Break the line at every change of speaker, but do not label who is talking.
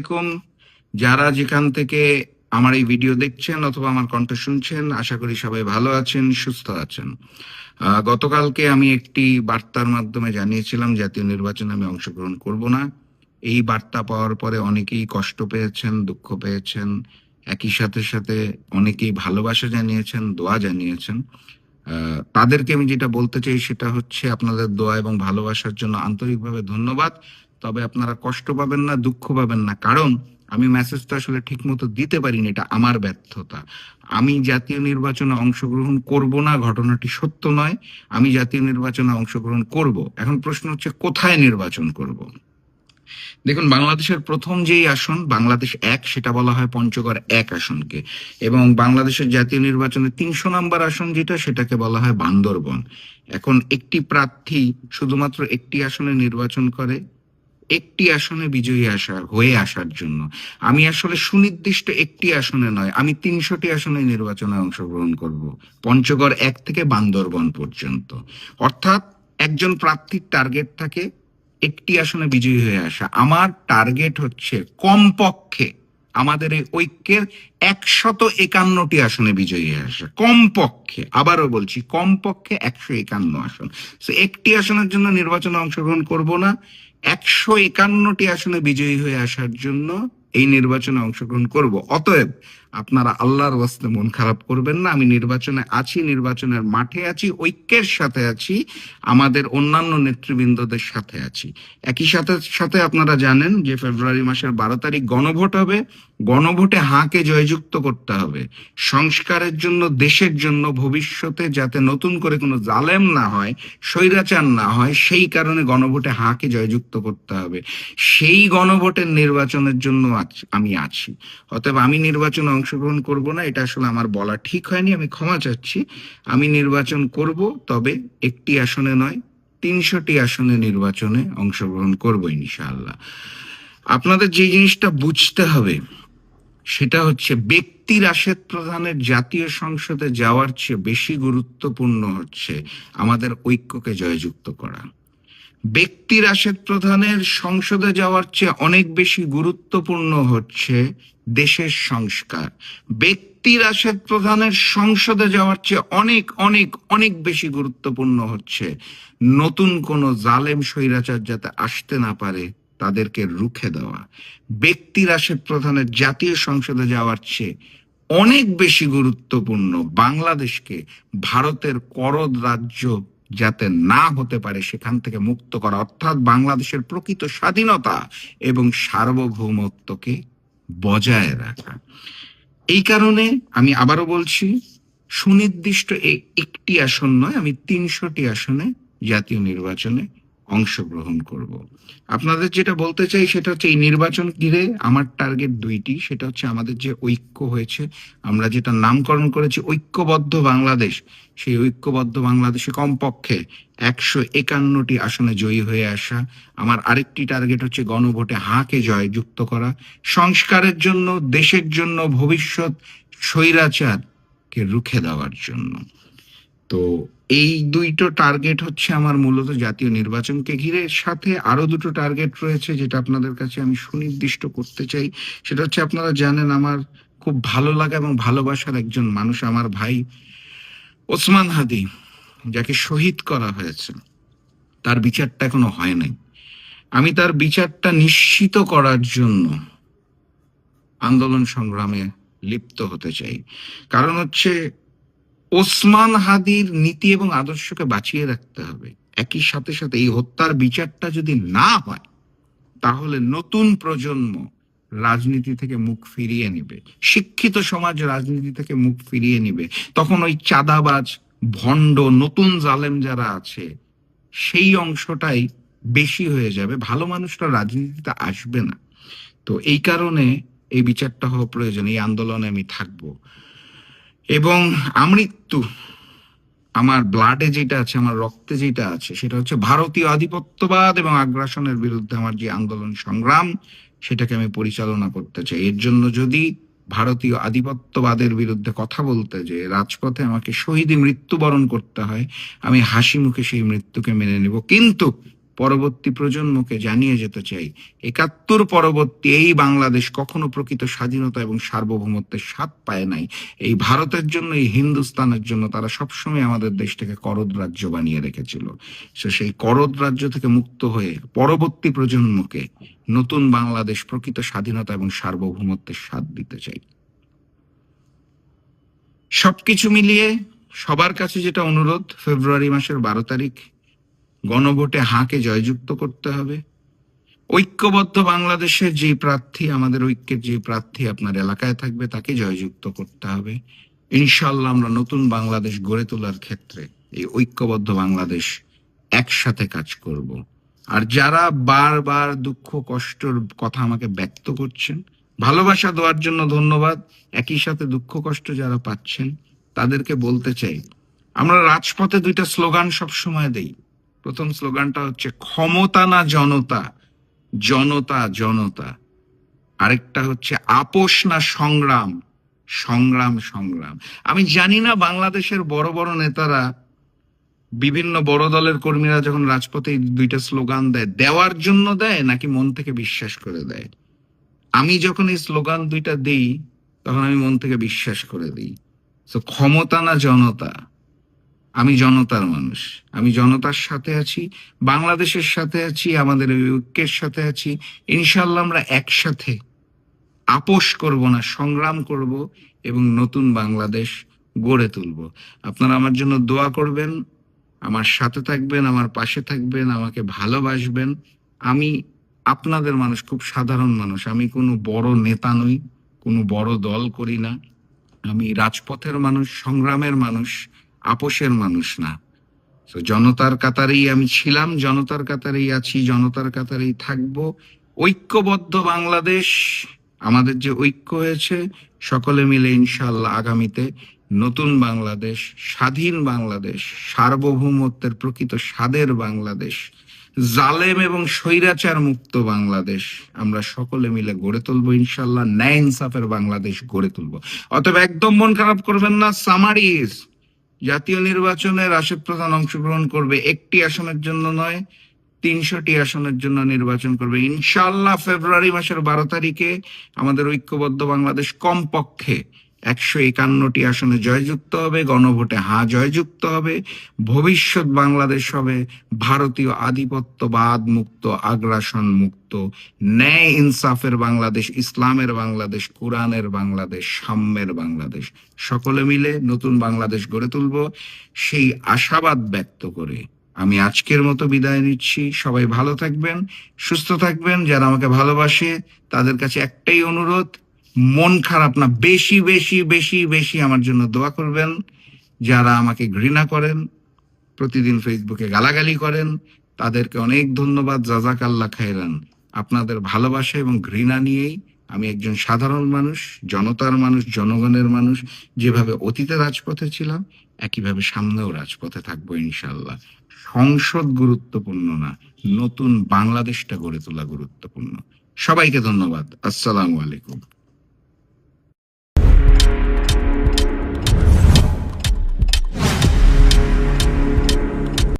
আলাইকুম। যারা যেখান থেকে আমার এই ভিডিও দেখছেন অথবা আমার কণ্ঠ শুনছেন, আশা করি সবাই ভালো আছেন, সুস্থ আছেন। গতকালকে আমি একটি বার্তার মাধ্যমে জানিয়েছিলাম, জাতীয় নির্বাচনে আমি অংশগ্রহণ করব না। এই বার্তা পাওয়ার পরে অনেকেই কষ্ট পেয়েছেন, দুঃখ পেয়েছেন, একই সাথে সাথে অনেকেই ভালোবাসা জানিয়েছেন, দোয়া জানিয়েছেন। তাদেরকে আমি যেটা বলতে চাই সেটা হচ্ছে আপনাদের দোয়া এবং ভালোবাসার জন্য আন্তরিকভাবে ধন্যবাদ। তবে আপনারা কষ্ট পাবেন না, দুঃখ পাবেন না। কারণ আমি মেসেজটা আসলে ঠিক মতো দিতে পারিনি, এটা আমার ব্যর্থতা। আমি জাতীয় নির্বাচনে অংশগ্রহণ করব না, ঘটনাটি সত্য নয়। আমি জাতীয় নির্বাচনে অংশগ্রহণ করব। এখন প্রশ্ন হচ্ছে, কোথায় নির্বাচন করব? দেখুন, বাংলাদেশের প্রথম যেই আসন, বাংলাদেশ এক, সেটা বলা হয় পঞ্চগড় এক আসনকে। এবং বাংলাদেশের জাতীয় নির্বাচনে তিনশো নম্বর আসন যেটা, সেটাকে বলা হয় বান্দরবন। এখন একটি প্রার্থী শুধুমাত্র একটি আসনে নির্বাচন করে, একটি আসনে বিজয়ী আসার হয়ে আসার জন্য। আমি আসলে সুনির্দিষ্ট একটি আসনে নয়, আমি তিনশোটি আসনে নির্বাচনে অংশগ্রহণ করব, পঞ্চগড় এক থেকে বান্দরবন পর্যন্ত। অর্থাৎ একজন প্রার্থীর টার্গেট থাকে একটি আসনে বিজয়ী হয়ে আসা। আমার টার্গেট হচ্ছে কমপক্ষে আমাদের এই ঐক্যের একশত একান্নটি আসনে বিজয়ী হয়ে আসা। কমপক্ষে, আবারও বলছি, কমপক্ষে একশো একান্ন আসন। একটি আসনের জন্য নির্বাচনে অংশগ্রহণ করব না। একশো একান্নটি আসনে বিজয়ী হয়ে আসার জন্য এই নির্বাচনে অংশগ্রহণ করব। অতএব আপনারা আল্লাহর ওয়াস্তে মন খারাপ করবেন না। আমি নির্বাচনে আছি, নির্বাচনের মাঠে আছি, ঐক্যের সাথে আছি, আমাদের অন্যান্য নেতৃবৃন্দদের সাথে আছি। একই সাথে সাথে আপনারা জানেন যে ফেব্রুয়ারি মাসের বারো তারিখ গণভোট হবে। গণভোটে হাঁকে জয়যুক্ত করতে হবে। সংস্কারের জন্য, দেশের জন্য, ভবিষ্যতে যাতে নতুন করে কোনো জালেম না হয়, স্বৈরাচার না হয়, সেই কারণে গণভোটে হাঁকে জয়যুক্ত করতে হবে। সেই গণভোটের নির্বাচনের জন্য আমি আছি। অতএব আমি নির্বাচনে অংশগ্রহণ করব না, এটা আসলে আমার বলা ঠিক হয়নি, আমি ক্ষমা চাচ্ছি। আমি নির্বাচন করব, তবে একটি আসনে নয়, তিনশোটি আসনে নির্বাচনে অংশগ্রহণ করব ইনশাআল্লাহ। আপনাদের যে জিনিসটা বুঝতে হবে, সেটা হচ্ছে ব্যক্তি রাশেদ প্রধানের জাতীয় সংসদে যাওয়ার চেয়ে বেশি গুরুত্বপূর্ণ হচ্ছে আমাদের ঐক্যকে জয়যুক্ত করা। ব্যক্তি রাশেদ প্রধানের সংসদে যাওয়ার চেয়ে অনেক বেশি গুরুত্বপূর্ণ হচ্ছে দেশের সংস্কার। ব্যক্তি রাশেদ প্রধানের সংসদে যাওয়ার চেয়ে অনেক অনেক অনেক বেশি গুরুত্বপূর্ণ হচ্ছে। নতুন কোন জালেম স্বৈরাচার যাতে আসতে না পারে, তাদেরকে রুখে দেওয়া। ব্যক্তি রাশেদ প্রধানের জাতীয় সংসদে যাওয়ার চেয়ে অনেক বেশি গুরুত্বপূর্ণ বাংলাদেশকে ভারতের করদ রাজ্য যাতে না হতে পারে সেখান থেকে মুক্ত করা। অর্থাৎ বাংলাদেশের প্রকৃত স্বাধীনতা এবং সার্বভৌমত্বকে বজায় রাখা। এই কারণে আমি আবারও বলছি, সুনির্দিষ্ট একটি আসন নয়, আমি তিনশোটি আসনে জাতীয় নির্বাচনে অংশগ্রহণ করব। আপনাদের যেটা বলতে চাই সেটা হচ্ছে এই নির্বাচন ঘিরে আমার টার্গেট দুইটি। সেটা হচ্ছে আমাদের যে ঐক্য হয়েছে, আমরা যেটা নামকরণ করেছি ঐক্যবদ্ধ বাংলাদেশ, সেই ঐক্যবদ্ধ বাংলাদেশে কমপক্ষে একশো একান্নটি আসনে জয়ী হয়ে আসা। আমার আরেকটি টার্গেট হচ্ছে গণভোটে হাঁকে জয় যুক্ত করা। সংস্কারের জন্য, দেশের জন্য, ভবিষ্যৎ, স্বৈরাচারকে রুখে দেওয়ার জন্য। তো এই দুইটো টার্গেট হচ্ছে আমার মূলত জাতীয় নির্বাচনকে ঘিরে। সাথে আরও দুটো টার্গেট রয়েছে যেটা আপনাদের কাছে আমি সুনির্দিষ্ট করতে চাই। সেটা হচ্ছে আপনারা জানেন আমার খুব ভালো লাগা এবং ভালোবাসার একজন মানুষ আমার ভাই ওসমান হাদি, যাকে শহীদ করা হয়েছে। তার বিচারটা এখনও হয় নাই। আমি তার বিচারটা নিশ্চিত করার জন্য আন্দোলন সংগ্রামে লিপ্ত হতে চাই। কারণ হচ্ছে ওসমান হাদির নীতি এবং আদর্শকে বাঁচিয়ে রাখতে হবে। একই সাথে সাথে এই হত্যার বিচারটা যদি না হয়, তাহলে নতুন প্রজন্ম রাজনীতি থেকে মুখ ফিরিয়ে নিবে। শিক্ষিত সমাজ রাজনীতি থেকে মুখ ফিরিয়ে নিবে। তখন ওই চাঁদাবাজ, ভণ্ড, নতুন জালেম যারা আছে, সেই অংশটাই বেশি হয়ে যাবে। ভালো মানুষরা রাজনীতিতে আসবে না। তো এই কারণে এই বিচারটা হওয়া প্রয়োজন। এই আন্দোলনে আমি থাকব। এবং আমৃত্যু, আমার ব্লাডে যেটা আছে, আমার রক্তে যেটা আছে, সেটা হচ্ছে ভারতীয় আধিপত্যবাদ এবং আগ্রাসনের বিরুদ্ধে আমার যে আন্দোলন সংগ্রাম, সেটাকে আমি পরিচালনা করতে চাই। এর জন্য যদি ভারতীয় আধিপত্যবাদের বিরুদ্ধে কথা বলতে যে রাজপথে আমাকে শহীদী মৃত্যুবরণ করতে হয়, আমি হাসি মুখে সেই মৃত্যুকে মেনে নেব। কিন্তু পরবর্তী প্রজন্মকে জানিয়ে যেতে চাই, একাত্তর পরবর্তী এই বাংলাদেশ কখনো প্রকৃত স্বাধীনতা এবং সার্বভৌমত্বের স্বাদ পায় নাই। এই ভারতের জন্য, এই হিন্দুস্তানের জন্য তারা সবসময় আমাদের দেশটাকে করদ রাজ্য বানিয়ে রেখেছিল। সো সেই করদ রাজ্য থেকে মুক্ত হয়ে পরবর্তী প্রজন্মকে নতুন বাংলাদেশ প্রকৃত স্বাধীনতা এবং সার্বভৌমত্বের স্বাদ দিতে চাই। সবকিছু মিলিয়ে সবার কাছে যেটা অনুরোধ, ফেব্রুয়ারি মাসের বারো তারিখ গণভোটে হাঁকে জয়যুক্ত করতে হবে। ঐক্যবদ্ধ বাংলাদেশের যে প্রার্থী, আমাদের ঐক্যের যে প্রার্থী আপনার এলাকায় থাকবে, তাকে জয়যুক্ত করতে হবে। ইনশাল্লাহ আমরা নতুন বাংলাদেশ গড়ে তোলার ক্ষেত্রে এই ঐক্যবদ্ধ বাংলাদেশ একসাথে কাজ করব। আর যারা বারবার দুঃখ, কষ্টর কথা আমাকে ব্যক্ত করছেন, ভালোবাসা দেওয়ার জন্য ধন্যবাদ। একই সাথে দুঃখ, কষ্ট যারা পাচ্ছেন, তাদেরকে বলতে চাই, আমরা রাজপথে দুইটা স্লোগান সব সময় দেই প্রথম স্লোগানটা হচ্ছে, ক্ষমতা না জনতা জনতা জনতা। আরেকটা হচ্ছে, আপোষ না সংগ্রাম সংগ্রাম সংগ্রাম। আমি জানি না বাংলাদেশের বড় বড় নেতারা, বিভিন্ন বড় দলের কর্মীরা যখন রাজপথে দুইটা স্লোগান দেয়, দেওয়ার জন্য দেয় নাকি মন থেকে বিশ্বাস করে দেয়? আমি যখন এই স্লোগান দুইটা দেই, তখন আমি মন থেকে বিশ্বাস করে দিই। তো ক্ষমতা না জনতা আমি জনতার মানুষ। আমি জনতার সাথে আছি, বাংলাদেশের সাথে আছি, আমাদের ঐক্যের সাথে আছি। ইনশাল্লাহ আমরা একসাথে আপোষ করব না, সংগ্রাম করব এবং নতুন বাংলাদেশ গড়ে তুলব। আপনারা আমার জন্য দোয়া করবেন, আমার সাথে থাকবেন, আমার পাশে থাকবেন, আমাকে ভালোবাসবেন। আমি আপনাদের মানুষ, খুব সাধারণ মানুষ। আমি কোনো বড় নেতা নই, কোনো বড় দল করি না। আমি রাজপথের মানুষ, সংগ্রামের মানুষ। আপোষের মানুষ না। তো জনতার কাতারেই আমি ছিলাম, জনতার কাতারেই আছি, জনতার কাতারেই থাকব। ঐক্যবদ্ধ বাংলাদেশ, আমাদের যে ঐক্য হয়েছে, সকলে মিলে ইনশাল্লাহ আগামীতে নতুন বাংলাদেশ, স্বাধীন বাংলাদেশ, সার্বভৌমত্বের প্রকৃত স্বাদের বাংলাদেশ, জালেম এবং স্বৈরাচার মুক্ত বাংলাদেশ আমরা সকলে মিলে গড়ে তুলবো ইনশাল্লাহ ন্যায় ইনসাফের বাংলাদেশ গড়ে তুলবো। অতএব একদম মন খারাপ করবেন না। সামারিজ জাতীয় নির্বাচনে রাশেদ প্রধান অংশগ্রহণ করবে একটি আসনের জন্য নয়, তিনশোটি আসনের জন্য নির্বাচন করবে। ইনশাল্লাহ ফেব্রুয়ারি মাসের বারো তারিখে আমাদের ঐক্যবদ্ধ বাংলাদেশ কমপক্ষে একশো একান্নটি আসনে জয়যুক্ত হবে, গণভোটে হা জয়যুক্ত হবে, ভবিষ্যৎ বাংলাদেশ হবে ভারতীয় আধিপত্যবাদ মুক্ত, আগ্রাসন মুক্ত, ন্যায় ইনসাফের বাংলাদেশ, ইসলামের বাংলাদেশ, কোরআনের বাংলাদেশ, সাম্যের বাংলাদেশ। সকলে মিলে নতুন বাংলাদেশ গড়ে তুলব। সেই আশাবাদ ব্যক্ত করে আমি আজকের মতো বিদায় নিচ্ছি। সবাই ভালো থাকবেন, সুস্থ থাকবেন, যারা আমাকে ভালোবাসে তাদের কাছে একটাই অনুরোধ মন খারাপ না, বেশি বেশি বেশি বেশি আমার জন্য দোয়া করবেন। যারা আমাকে ঘৃণা করেন, প্রতিদিন ফেসবুকে গালাগালি করেন, তাদেরকে অনেক ধন্যবাদ জাজাক আল্লাহ খায়রান। আপনাদের ভালোবাসা এবং ঘৃণা নিয়েই আমি একজন সাধারণ মানুষ, জনতার মানুষ, জনগণের মানুষ, যেভাবে অতীতে রাজপথে ছিলাম, একইভাবে সামনেও রাজপথে থাকব ইনশাল্লাহ সংসদ গুরুত্বপূর্ণ না, নতুন বাংলাদেশটা গড়ে তোলা গুরুত্বপূর্ণ। সবাইকে ধন্যবাদ। আসসালামু আলাইকুম।